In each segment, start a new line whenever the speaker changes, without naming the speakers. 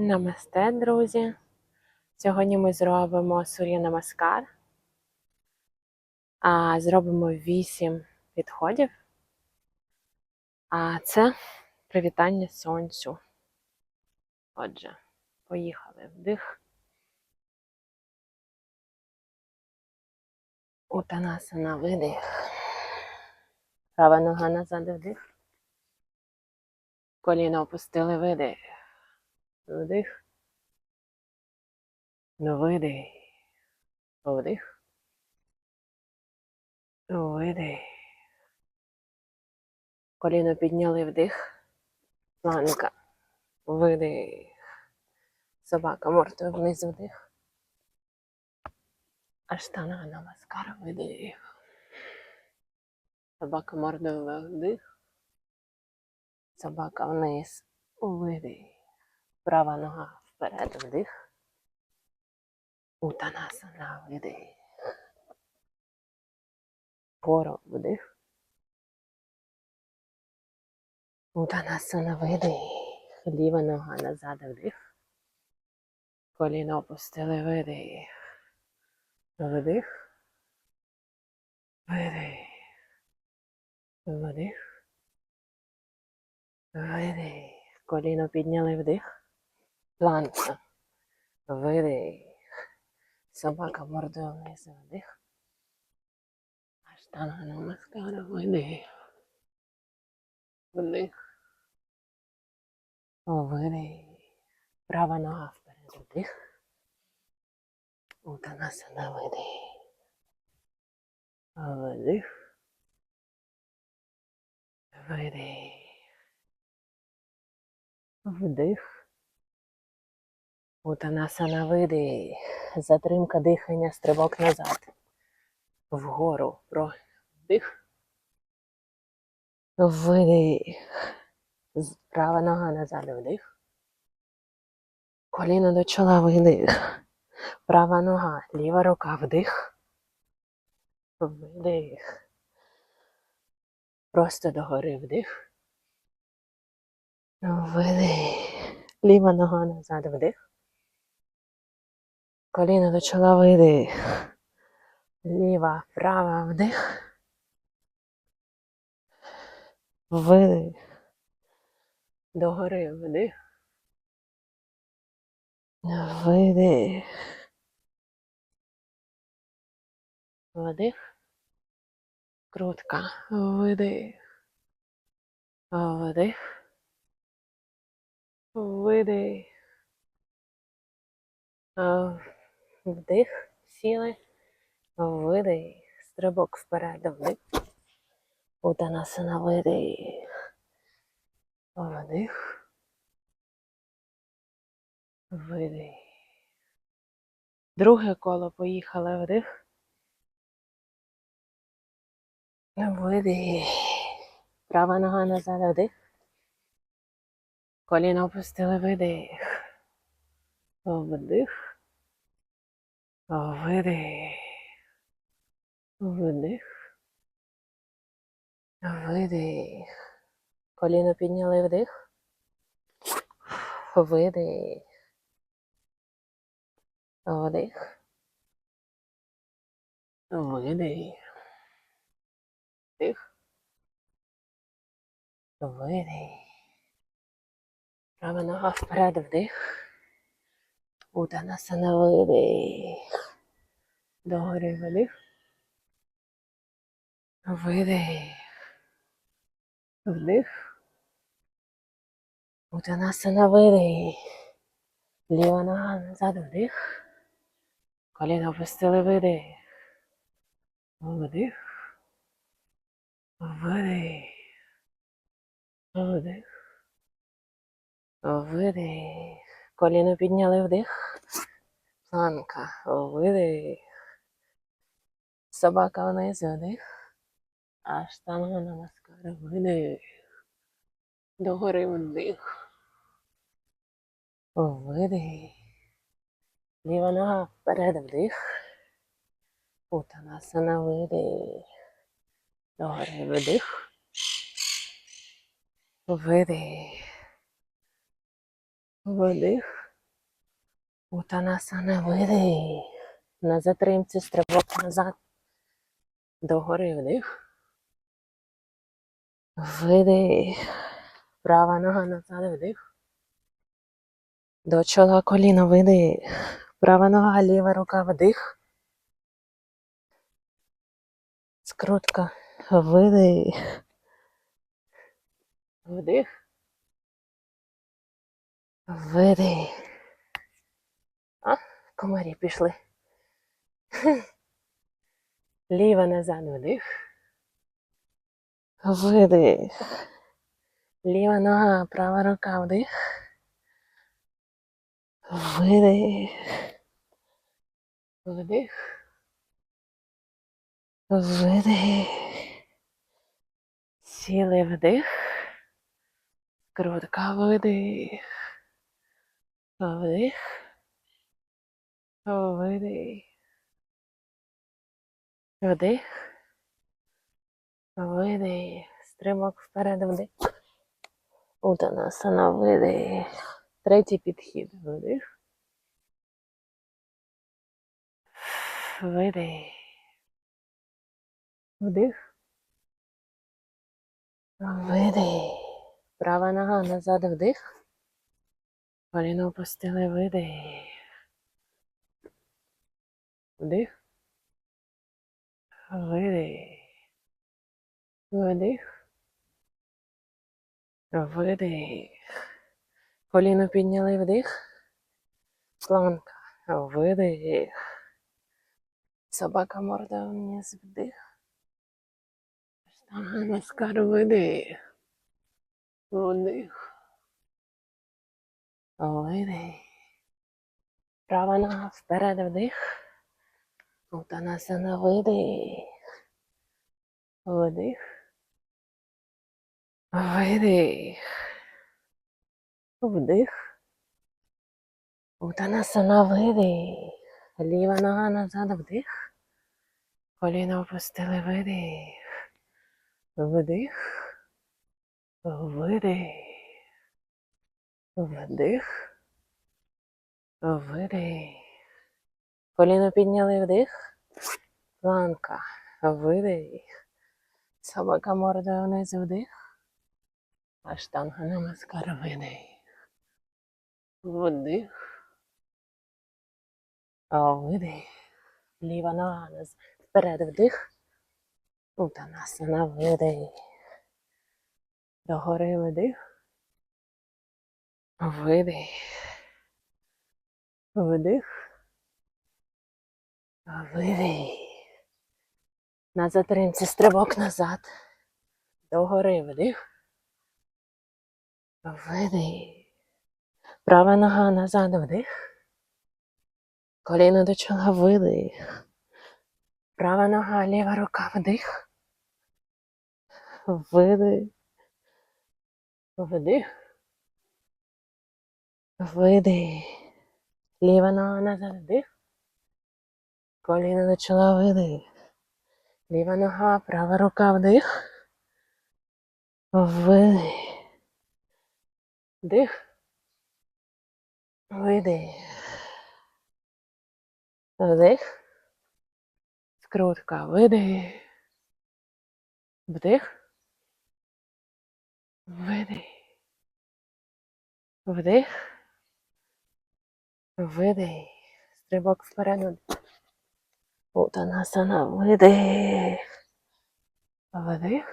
Намасте, друзі. Сьогодні ми зробимо сур'я намаскар. А зробимо 8 підходів. А це привітання сонцю. Отже, поїхали вдих. Утанасана видих. Права нога назад вдих. Коліно опустили видих. Вдих. Видих. Вдих. Видих. Коліно підняли вдих. Планка. Видих. Собака мордою вниз вдих. Аштана намаскара видих. Собака мордою вдих. Собака вниз. Видих. Права нога вперед вдих. Утанасана видих. Вгору вдих. Утанасана видих. Ліва нога назад вдих. Коліно опустили видих. Вдих. Видих. Вдих. Видих. Коліно підняли вдих. Планка. Видих. Собака мордою вниз вдих. Аштанга намаскара видих. Вдих. Видих. Права нога вперед вдих. Утанасана видих. Вдих. Видих. Вдих. Утанасана видих. Затримка дихання, стрибок назад. Вгору. Про вдих. Видих. Права нога назад вдих. Коліно до чола видих. Права нога, ліва рука вдих. Видих. Просто догори вдих. Видих. Ліва нога назад вдих. Коліно до чола видих. Ліва, права вдих. Видих. Догори вдих. Видих. Вдих. Крутка. Видих. Вдих. Видих. А, Вдих. Сіли. Видих. Стрибок вперед. Вдих. Утанасана видих. Вдих. Видих. Друге коло поїхали вдих. Видих. Права нога назад вдих. Коліна опустили видих. Вдих. Видих. Вдих. Видих. Коліно підняли вдих. Видих. Вдих. Видих. Вдих. Видих. Права нога вперед вдих. Утанасана видих. Догори вдих. Видих. Вдих. Утанасана видих. Ліва нога назад вдих. Коліно опустили видих. Вдих. Видих. Вдих. Видих. Коліно підняли вдих. Планка. Видих. Собака вниз вдих. А штанга на маскара. Видих. Догори вдих. Утанасана видих. Догори вдих. Вдих. Утанасана видих. На затримці стрибок назад. Догори вдих. Видих. Права нога назад вдих. До чола коліна видих. Права нога, ліва рука вдих. Скрутка. Видих. Вдих. Видих. А, комарі пішли. Ліва назад вдих. Видих. Ліва нога, права рука вдих. Видих. Вдих. Видих. Сіли вдих. Крутка видих. Вдих. Видих. Вдих. Видих. Стрибок вперед вдих. Утанасана видих. Третій підхід. Вдих. Видих. Вдих. Видих. Права нога назад вдих. Коліно опустили видих. Вдих. Видих. Вдих. Видих. Коліно підняли вдих. Планка. Видих. Собака морда вниз вдих. Наскар видих. Вдих. Видих. Права нога вперед вдих. Утанасана видих. Вдих. Видих. Вдих. Утанасана видих. Ліва нога назад вдих. Коліна опустили видих. Вдих. Видих. Вдих. Видих. Коліно підняли вдих. Планка. Видих. Собака морда вниз вдих. Аштанга намаскара видих. Вдих. А видих. Ліва нога наз- вперед вдих. Утанасана видих. Догори вдих. Видих. Вдих. Видих. На затримці стрибок назад. Догори вдих. Видих. Права нога назад вдих. Коліно до чола видих. Права нога, ліва рука вдих. Видих. Вдих. Видих. Ліва нога назад вдих. Коліно до чола видих. Ліва нога, права рука вдих. Видих. Вдих. Видих. Вдих. Скрутка. Видих. Вдих. Видих. Вдих. Видих. Стрибок вперед. Утанасана. Видих. Вдих.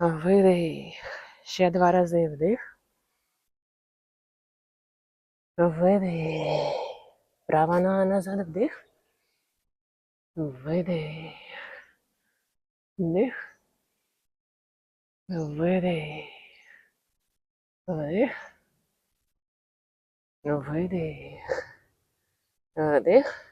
Видих. Ще два рази вдих. Видих. Права нога назад вдих. Видих. Вдих. Видих. Вдих. Видих. Вдих.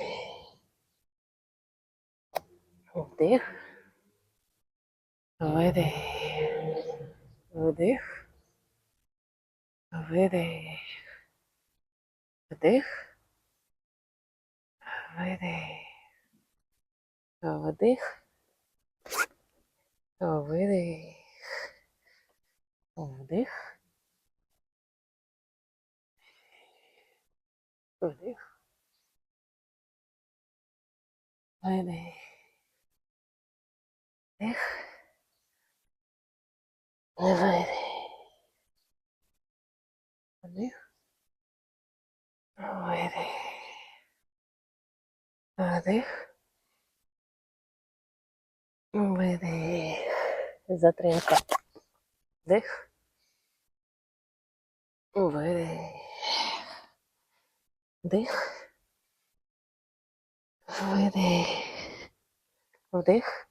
Вдих. Видих. Вдих. Видих. Вдих. Видих. Вдих. Видих. Вдих. Вдих. Видих. Вдих. Видих. Вдих. Видих. Вдих. Видих. Затримка. Вдих. Видих. Вдих. Видих. Вдих.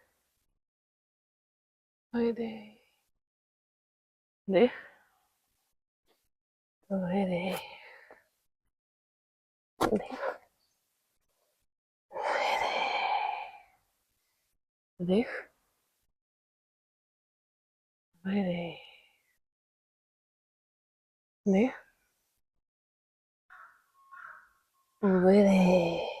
puede de để, de puede puede de puede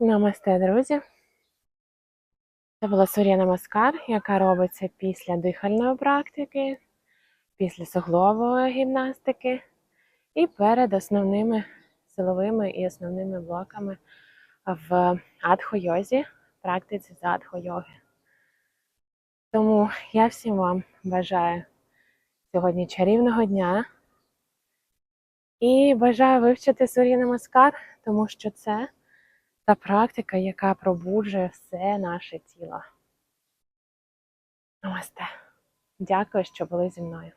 Намасте, друзі. Це була сур'я намаскар, яка робиться після дихальної практики після суглової гімнастики і перед основними силовими і основними блоками в адхо-йозі, практиці з адхо-йоги. Тому я всім вам бажаю сьогодні чарівного дня і бажаю вивчити Сур'я Намаскар, тому що це та практика, яка пробуджує все наше тіло. Намасте. Дякую, що були зі мною.